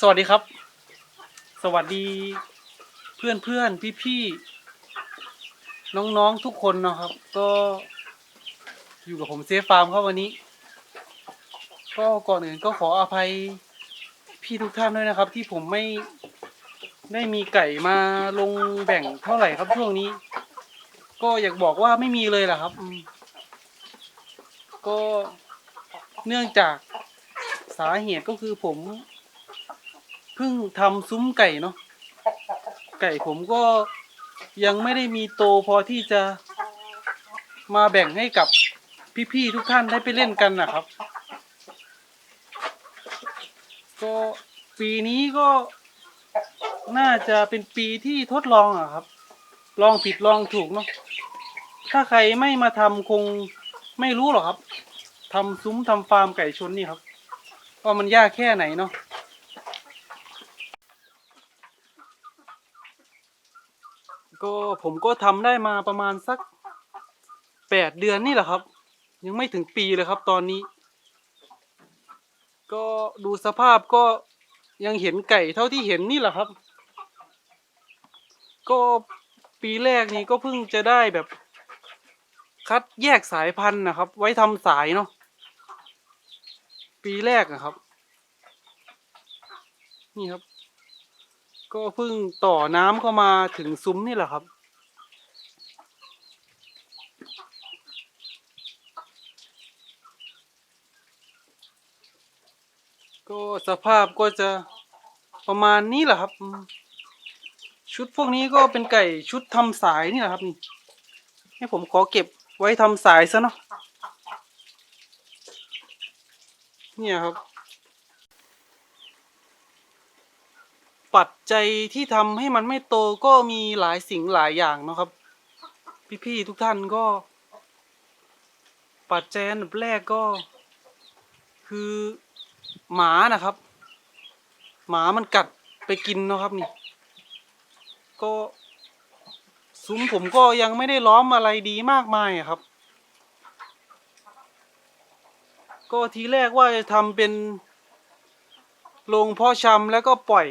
สวัสดีครับ สวัสดีเพื่อนเพื่อนพี่พี่ๆน้องๆทุกคนนะครับ ก็อยู่กับผมเซฟฟาร์มครับวันนี้ ก็ก่อนอื่นก็ขออภัยพี่ทุกท่านด้วยนะครับ ที่ผมไม่ได้มีไก่มาลงแบ่งเท่าไหร่ครับช่วงนี้ ก็อยากบอกว่าไม่มีเลยแหละครับ ก็เนื่องจาก สาเหตุก็คือผมเพิ่งทำซุ้มไก่เนาะไก่ผมก็ยังไม่ได้มีโตพอที่จะมาแบ่งให้กับพี่ๆทุกท่านได้ไปเล่นกันนะครับ ก็ปีนี้ก็น่าจะเป็นปีที่ทดลองอะครับ ลองผิดลองถูกเนาะถ้าใครไม่มาทำคงไม่รู้หรอกครับทำซุ้มทำฟาร์มไก่ชนนี่ครับ ว่ามันยากแค่ไหนเนาะก็ผมก็ทำได้มาประมาณสักแปดเดือนนี่แหละครับ ยังไม่ถึงปีเลยครับตอนนี้ ก็ดูสภาพก็ยังเห็นไก่เท่าที่เห็นนี่แหละครับ ก็ปีแรกนี้ก็เพิ่งจะได้แบบ คัดแยกสายพันธุ์นะครับ ไว้ทำสายเนาะ ปีแรกนะครับ นี่ครับ ก็เพิ่งต่อน้ำเข้ามาถึงซุ้มนี่แหละครับ ก็สภาพก็จะประมาณนี้แหละครับ ชุดพวกนี้ก็เป็นไก่ชุดทำสายนี่แหละครับนี่ให้ผมขอเก็บไว้ทำสายซะเนาะ เนี่ยครับ ปัจจัยที่ทำให้มันไม่โตก็มีหลายสิ่งหลายอย่างนะครับ พี่ๆทุกท่านก็ ปัจจัยอันดับแรกก็ คือหมานะครับ หมามันกัดไปกินนะครับนี่ ก็ซุ้มผมก็ยังไม่ได้ล้อมอะไรดีมากมายครับ ก็ทีแรกว่าจะทำเป็นโรงเพาะชำแล้วก็ปล่อย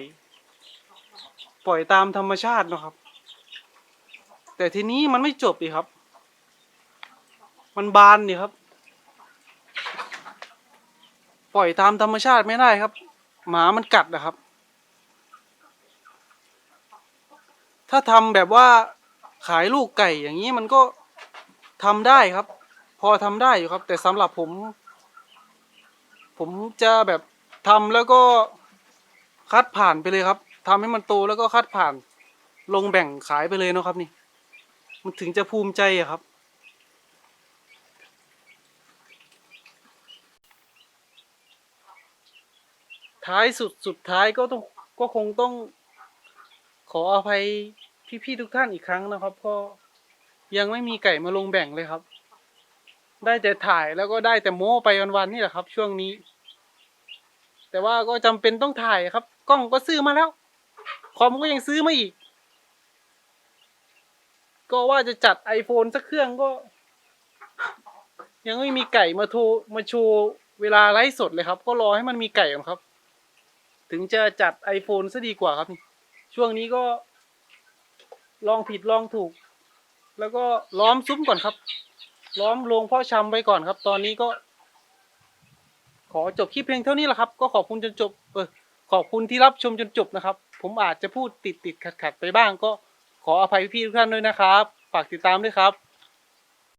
ปล่อยตามธรรมชาตินะครับ แต่ทีนี้มันไม่จบอีกครับ มันบานนี่ครับ ปล่อยตามธรรมชาติไม่ได้ครับ หมามันกัดนะครับ ถ้าทำแบบว่าขายลูกไก่อย่างนี้มันก็ทำได้ครับ พอทำได้อยู่ครับ แต่สำหรับผม ผมจะแบบทำแล้วก็คัดผ่านไปเลยครับทำให้มันโตแล้วก็คัดผ่าน ลงแบ่งขายไปเลยเนาะครับนี่ มันถึงจะภูมิใจอะครับ ท้ายสุดสุดท้ายก็ต้องก็คงต้องขออภัยพี่ๆทุกท่านอีกครั้งนะครับ ก็ยังไม่มีไก่มาลงแบ่งเลยครับ ได้แต่ถ่ายแล้วก็ได้แต่โม้ไปวันๆนี่แหละครับ ช่วงนี้ แต่ว่าก็จำเป็นต้องถ่ายครับ กล้องก็ซื้อมาแล้ว คอมก็ยังซื้อมาอีก ก็ว่าจะจัด iPhone สักเครื่องก็ ยังไม่มีไก่มาโทรมาโชว์เวลาไลฟ์สดเลยครับ ก็รอให้มันมีไก่ก่อนครับ ถึงจะจัด iPhone ซะดีกว่าครับนี่ช่วงนี้ก็ ลองผิดลองถูก แล้วก็ล้อมซุ้มก่อนครับ ล้อมโรงเพ่อชำไว้ก่อนครับ ตอนนี้ก็ ขอจบคลิปเพียงเท่านี้แหละครับ ก็ขอบคุณจนจบเออขอบคุณที่รับชมจนจบนะครับ ผมอาจจะพูดติดติดขัดขัดไปบ้างก็ขออภัยพี่ๆทุกท่านด้วยนะครับ ฝากติดตามด้วยครับ